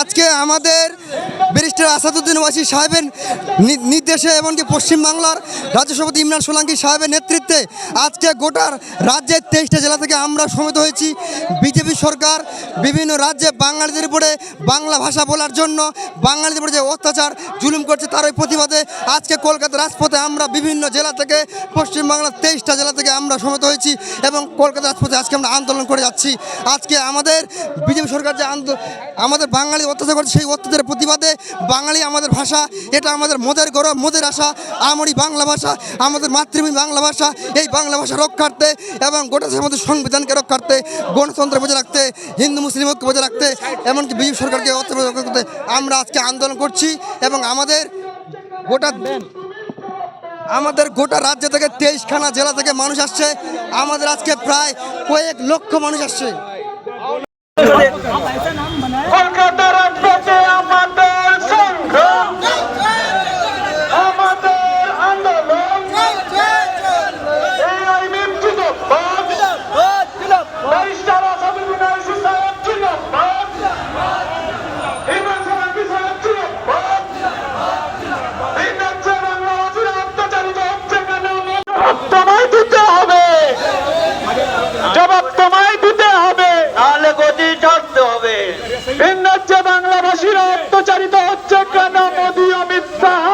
আজকে আমাদের ব্যারিস্টার আসাদুদ্দিন ওয়াসি সাহেবের নির্দেশে এমনকি পশ্চিমবাংলার রাজ্য সভাপতি ইমরান সোলাঙ্কি সাহেবের নেতৃত্বে আজকে গোটার রাজ্যের তেইশটা জেলা থেকে আমরা সমিত হয়েছি। বিজেপি সরকার বিভিন্ন রাজ্যে বাঙালিদের উপরে বাংলা ভাষা বলার জন্য, বাঙালিদের উপরে যে অত্যাচার জুলুম করছে তার ওই প্রতিবাদে আজকে কলকাতা রাজপথে আমরা বিভিন্ন জেলা থেকে, পশ্চিমবাংলার তেইশটা জেলা থেকে আমরা সমিত হয়েছি এবং কলকাতা রাজপথে আজকে আমরা আন্দোলন করে যাচ্ছি। আজকে আমাদের বিজেপি সরকার যে আন্দোলন আমাদের বাঙালি অত্যাচার করছে সেই অত্যাচারের প্রতিবাদে বাঙালি আমাদের ভাষা, এটা আমাদের মোদের গৌরব মোদের আশা, আমরি বাংলা ভাষা, আমাদের মাতৃভূমি বাংলা ভাষা, এই বাংলা ভাষা রক্ষার্থে এবং গোটা মধ্যে সংবিধানকে রক্ষার্থে, গণতন্ত্র বজায় রাখতে, হিন্দু মুসলিম ঐক্য বজায় রাখতে, এমনকি বিজেপি সরকারকে অত্যাচার করতে আমরা আজকে আন্দোলন করছি এবং আমাদের গোটা আমাদের গোটা রাজ্য থেকে তেইশখানা জেলা থেকে মানুষ আসছে। আমাদের আজকে প্রায় কয়েক লক্ষ মানুষ আসছে। কলকাতার অত্যাচারিত হচ্ছে কেন মোদী অমিত শাহ?